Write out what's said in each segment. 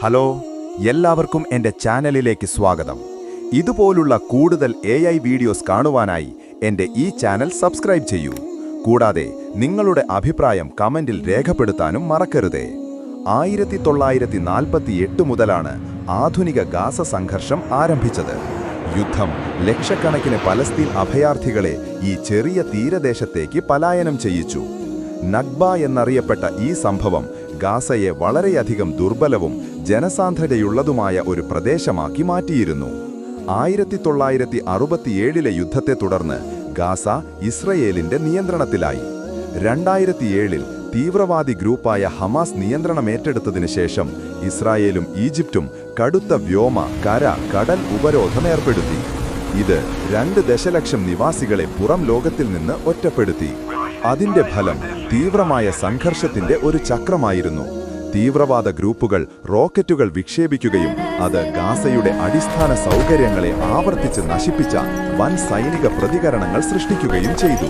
Hello എല്ലാവർക്കും എന്റെ ചാനലിലേക്ക് സ്വാഗതം. ഇതുപോലുള്ള കൂടുതൽ എ ഐ വീഡിയോസ് കാണുവാനായി എന്റെ ഈ ചാനൽ സബ്സ്ക്രൈബ് ചെയ്യൂ. കൂടാതെ നിങ്ങളുടെ അഭിപ്രായം കമന്റിൽ രേഖപ്പെടുത്താനും മറക്കരുതേ. ആയിരത്തി തൊള്ളായിരത്തി നാൽപ്പത്തി എട്ട് മുതലാണ് ആധുനിക ഗാസ സംഘർഷം ആരംഭിച്ചത്. യുദ്ധം ലക്ഷക്കണക്കിന് പലസ്തീൻ അഭയാർത്ഥികളെ ഈ ചെറിയ തീരദേശത്തേക്ക് പലായനം ചെയ്യിച്ചു. നഗ്ബ എന്നറിയപ്പെട്ട ഈ സംഭവം ഗാസയെ വളരെയധികം ദുർബലവും ജനസാന്ദ്രതയുള്ളതുമായ ഒരു പ്രദേശമാക്കി മാറ്റിയിരുന്നു. ആയിരത്തി തൊള്ളായിരത്തി അറുപത്തിയേഴിലെ യുദ്ധത്തെ തുടർന്ന് ഗാസ ഇസ്രയേലിന്റെ നിയന്ത്രണത്തിലായി. രണ്ടായിരത്തിയേഴിൽ തീവ്രവാദി ഗ്രൂപ്പായ ഹമാസ് നിയന്ത്രണമേറ്റെടുത്തതിനു ശേഷം ഇസ്രായേലും ഈജിപ്തും കടുത്ത വ്യോമ കര കടൽ ഉപരോധം ഏർപ്പെടുത്തി. ഇത് രണ്ട് ദശലക്ഷം നിവാസികളെ പുറം ലോകത്തിൽ നിന്ന് ഒറ്റപ്പെടുത്തി. അതിന്റെ ഫലം തീവ്രമായ സംഘർഷത്തിന്റെ ഒരു ചക്രമായിരുന്നു. തീവ്രവാദ ഗ്രൂപ്പുകൾ റോക്കറ്റുകൾ വിക്ഷേപിക്കുകയും അത് ഗാസയുടെ അടിസ്ഥാന സൗകര്യങ്ങളെ ആവർത്തിച്ച് നശിപ്പിച്ച വൻ സൈനിക പ്രതികരണങ്ങൾ സൃഷ്ടിക്കുകയും ചെയ്തു.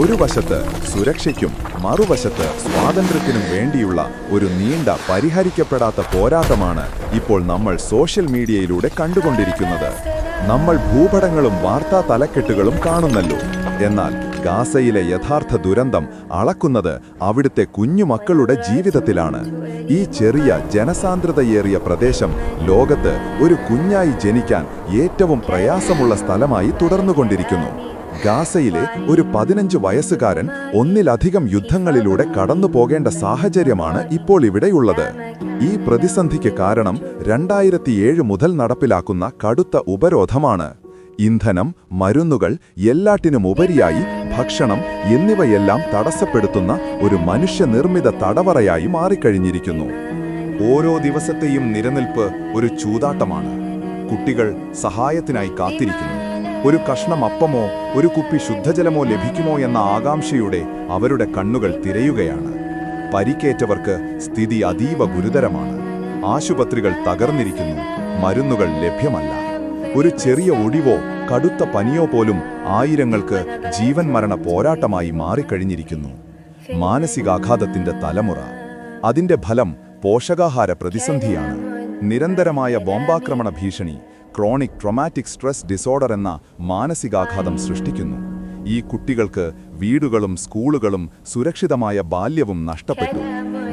ഒരു വശത്ത് സുരക്ഷയ്ക്കും മറുവശത്ത് സ്വാതന്ത്ര്യത്തിനും വേണ്ടിയുള്ള ഒരു നീണ്ട പരിഹരിക്കപ്പെടാത്ത പോരാട്ടമാണ് ഇപ്പോൾ നമ്മൾ സോഷ്യൽ മീഡിയയിലൂടെ കണ്ടുകൊണ്ടിരിക്കുന്നത്. നമ്മൾ ഭൂപടങ്ങളും വാർത്താ തലക്കെട്ടുകളും കാണുന്നല്ലോ. എന്നാൽ ഗാസയിലെ യഥാർത്ഥ ദുരന്തം അളക്കുന്നത് അവിടുത്തെ കുഞ്ഞുമക്കളുടെ ജീവിതത്തിലാണ്. ഈ ചെറിയ ജനസാന്ദ്രതയേറിയ പ്രദേശം ലോകത്ത് ഒരു കുഞ്ഞായി ജനിക്കാൻ ഏറ്റവും പ്രയാസമുള്ള സ്ഥലമായി തുടർന്നുകൊണ്ടിരിക്കുന്നു. ഗാസയിലെ ഒരു പതിനഞ്ച് വയസ്സുകാരൻ ഒന്നിലധികം യുദ്ധങ്ങളിലൂടെ കടന്നു പോകേണ്ട സാഹചര്യമാണ് ഇപ്പോൾ ഇവിടെയുള്ളത്. ഈ പ്രതിസന്ധിക്ക് കാരണം രണ്ടായിരത്തിയേഴ് മുതൽ നടപ്പിലാക്കുന്ന കടുത്ത ഉപരോധമാണ്. ഇന്ധനം മരുന്നുകൾ എല്ലാറ്റിനും ഉപരിയായി ഭക്ഷണം എന്നിവയെല്ലാം തടസ്സപ്പെടുത്തുന്ന ഒരു മനുഷ്യനിർമ്മിത തടവറയായി മാറിക്കഴിഞ്ഞിരിക്കുന്നു. ഓരോ ദിവസത്തെയും നിലനിൽപ്പ് ഒരു ചൂതാട്ടമാണ്. കുട്ടികൾ സഹായത്തിനായി കാത്തിരിക്കുന്നു. ഒരു കഷ്ണം അപ്പമോ ഒരു കുപ്പി ശുദ്ധജലമോ ലഭിക്കുമോ എന്ന ആകാംക്ഷയുടെ അവരുടെ കണ്ണുകൾ തിരയുകയാണ്. പരിക്കേറ്റവർക്ക് സ്ഥിതി അതീവ ഗുരുതരമാണ്. ആശുപത്രികൾ തകർന്നിരിക്കുന്നു. മരുന്നുകൾ ലഭ്യമല്ല. ഒരു ചെറിയ ഒടിവോ കടുത്ത പനിയോ പോലും ആയിരങ്ങൾക്ക് ജീവൻ മരണ പോരാട്ടമായി മാറിക്കഴിഞ്ഞിരിക്കുന്നു. മാനസികാഘാതത്തിന്റെ തലമുറ. അതിന്റെ ഫലം പോഷകാഹാര പ്രതിസന്ധിയാണ്. നിരന്തരമായ ബോംബാക്രമണ ഭീഷണി ക്രോണിക് ട്രൊമാറ്റിക് സ്ട്രെസ് ഡിസോർഡർ എന്ന മാനസികാഘാതം സൃഷ്ടിക്കുന്നു. ഈ കുട്ടികൾക്ക് വീടുകളും സ്കൂളുകളും സുരക്ഷിതമായ ബാല്യവും നഷ്ടപ്പെട്ടു.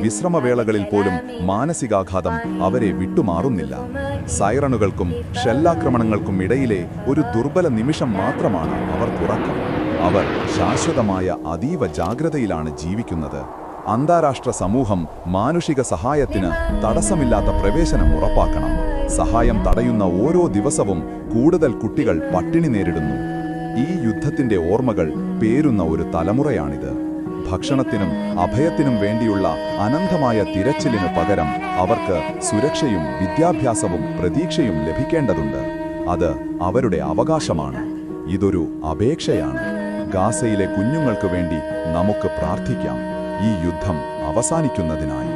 വിശ്രമവേളകളിൽ പോലും മാനസികാഘാതം അവരെ വിട്ടുമാറുന്നില്ല. സൈറണുകൾക്കും ഷെല്ലാക്രമണങ്ങൾക്കും ഇടയിലെ ഒരു ദുർബല നിമിഷം മാത്രമാണ് അവർ തുറക്കം. അവർ ശാശ്വതമായ അതീവ ജാഗ്രതയിലാണ് ജീവിക്കുന്നത്. അന്താരാഷ്ട്ര സമൂഹം മാനുഷിക സഹായത്തിന് തടസ്സമില്ലാത്ത പ്രവേശനം ഉറപ്പാക്കണം. സഹായം തടയുന്ന ഓരോ ദിവസവും കൂടുതൽ കുട്ടികൾ പട്ടിണി നേരിടുന്നു. ഈ യുദ്ധത്തിന്റെ ഓർമ്മകൾ പേരുന്ന ഒരു തലമുറയാണിത്. ഭക്ഷണത്തിനും അഭയത്തിനും വേണ്ടിയുള്ള അനന്തമായ തിരച്ചിലിനു പകരം അവർക്ക് സുരക്ഷയും വിദ്യാഭ്യാസവും പ്രതീക്ഷയും ലഭിക്കേണ്ടതുണ്ട്. അത് അവരുടെ അവകാശമാണ്. ഇതൊരു അപേക്ഷയാണ്. ഗാസയിലെ കുഞ്ഞുങ്ങൾക്ക് വേണ്ടി നമുക്ക് പ്രാർത്ഥിക്കാം. ഈ യുദ്ധം അവസാനിക്കുന്നതിനായി.